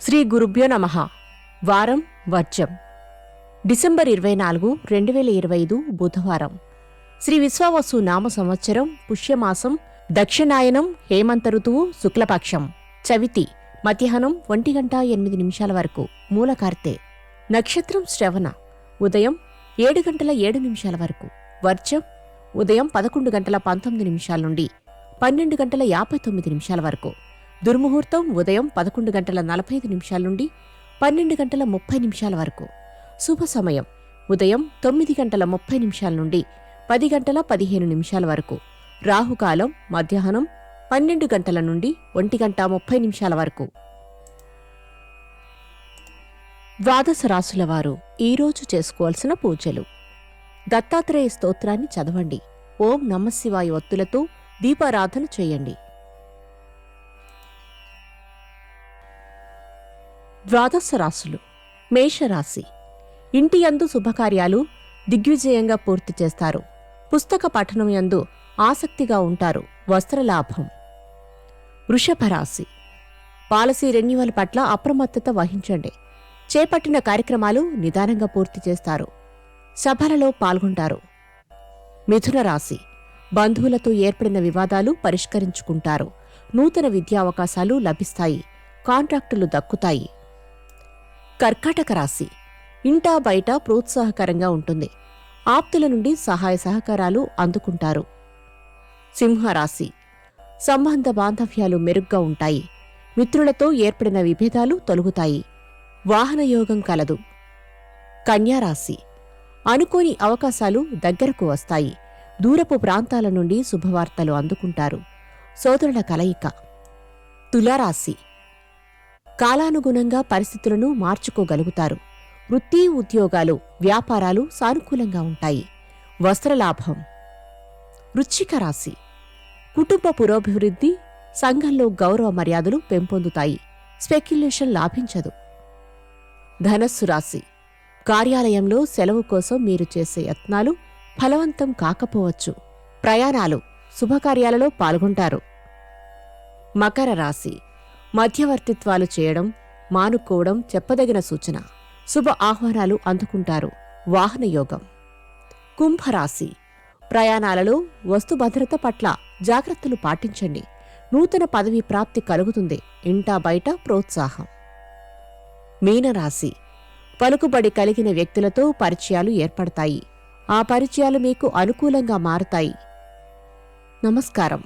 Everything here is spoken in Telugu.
శ్రీ గురుభ్యో నమ. వారం వర్జం. డిసెంబర్ ఇరవై నాలుగు రెండు వేల ఇరవై ఐదు బుధవారం. శ్రీ విశ్వావసు నామ సంవత్సరం పుష్యమాసం దక్షిణాయనం హేమంత ఋతువు శుక్లపక్షం. చవితి మధ్యాహ్నం ఒంటి గంట ఎనిమిది నిమిషాల వరకు మూలకార్తె. నక్షత్రం శ్రవణ. ఉదయం ఏడు గంటల ఏడు నిమిషాల వరకు. వర్జం ఉదయం పదకొండు గంటల పంతొమ్మిది నిమిషాల నుండి పన్నెండు గంటల యాభై తొమ్మిది నిమిషాల వరకు. దుర్ముహూర్తం ఉదయం పదకొండు గంటల నలభై ఐదు నిమిషాల నుండి పన్నెండు గంటల ముప్పై నిమిషాల వరకు. శుభ సమయం. ఉదయం తొమ్మిది గంటల ముప్పై నిమిషాల నుండి పది గంటల పదిహేను నిమిషాల వరకు. రాహుకాలం మధ్యాహ్నం పన్నెండు గంటల నుండి ఒంటి గంట ముప్పై నిమిషాల వరకు. ద్వాదశ రాసుల వారు ఈరోజు చేసుకోవాల్సిన పూజలు. దత్తాత్రేయ స్తోత్రాన్ని చదవండి. ఓం నమశివాయ ఒత్తులతో దీపారాధన చేయండి. ద్వాదశ రాశులు. మేషరాశి ఇంటి యందు శుభకార్యాలు దిగ్విజయంగా పూర్తి చేస్తారు. పుస్తక పఠనం యందు ఆసక్తిగా ఉంటారు. వస్త్రలాభం వృషభ రాశి. పాలసీ రెన్యువల్ పట్ల అప్రమత్తత వహించండి. చేపట్టిన కార్యక్రమాలు నిదానంగా పూర్తి చేస్తారు. సభలలో పాల్గొంటారు. మిథున రాశి. బంధువులతో ఏర్పడిన వివాదాలు పరిష్కరించుకుంటారు. నూతన విద్యా అవకాశాలు లభిస్తాయి. కాంట్రాక్టులు దక్కుతాయి. కర్కాటక రాశి. ఇంటా బయట ప్రోత్సాహకరంగా ఉంటుంది. ఆప్తుల నుండి సహాయ సహకారాలు అందుకుంటారు. సింహరాశి. సంబంధ బాంధవ్యాలు మెరుగ్గా ఉంటాయి. మిత్రులతో ఏర్పడిన విభేదాలు తొలగుతాయి. వాహనయోగం కలదు. కన్యారాశి అనుకోని అవకాశాలు దగ్గరకు వస్తాయి. దూరపు ప్రాంతాల నుండి శుభవార్తలు అందుకుంటారు. సోదరుల కలయిక. తులారాశి. కాలానుగుణంగా పరిస్థితులను మార్చుకోగలుగుతారు. వృత్తి ఉద్యోగాలు వ్యాపారాలు సానుకూలంగా ఉంటాయి. వస్త్రలాభం వృచ్చిక రాశి. కుటుంబ పురోభివృద్ధి సంఘంలో గౌరవ మర్యాదలు పెంపొందుతాయి. స్పెక్యులేషన్ లాభించదు. ధనస్సు రాశి. కార్యాలయంలో సెలవు కోసం మీరు చేసే యత్నాలు ఫలవంతం కాకపోవచ్చు. ప్రయాణాలు శుభకార్యాలలో పాల్గొంటారు. మకర రాశి. మధ్యవర్తిత్వాలు చేయడం మానుకోవడం చెప్పదగిన సూచన. శుభ ఆహ్వానాలు అందుకుంటారు వాహనయోగం కుంభరాశి. ప్రయాణాలలో వస్తు భద్రత పట్ల జాగ్రత్తలు పాటించండి. నూతన పదవి ప్రాప్తి కలుగుతుంది. ఇంటా బయట ప్రోత్సాహం. మీనరాశి. పలుకుబడి కలిగిన వ్యక్తులతో పరిచయాలు ఏర్పడతాయి. ఆ పరిచయాలు మీకు అనుకూలంగా మారుతాయి. నమస్కారం.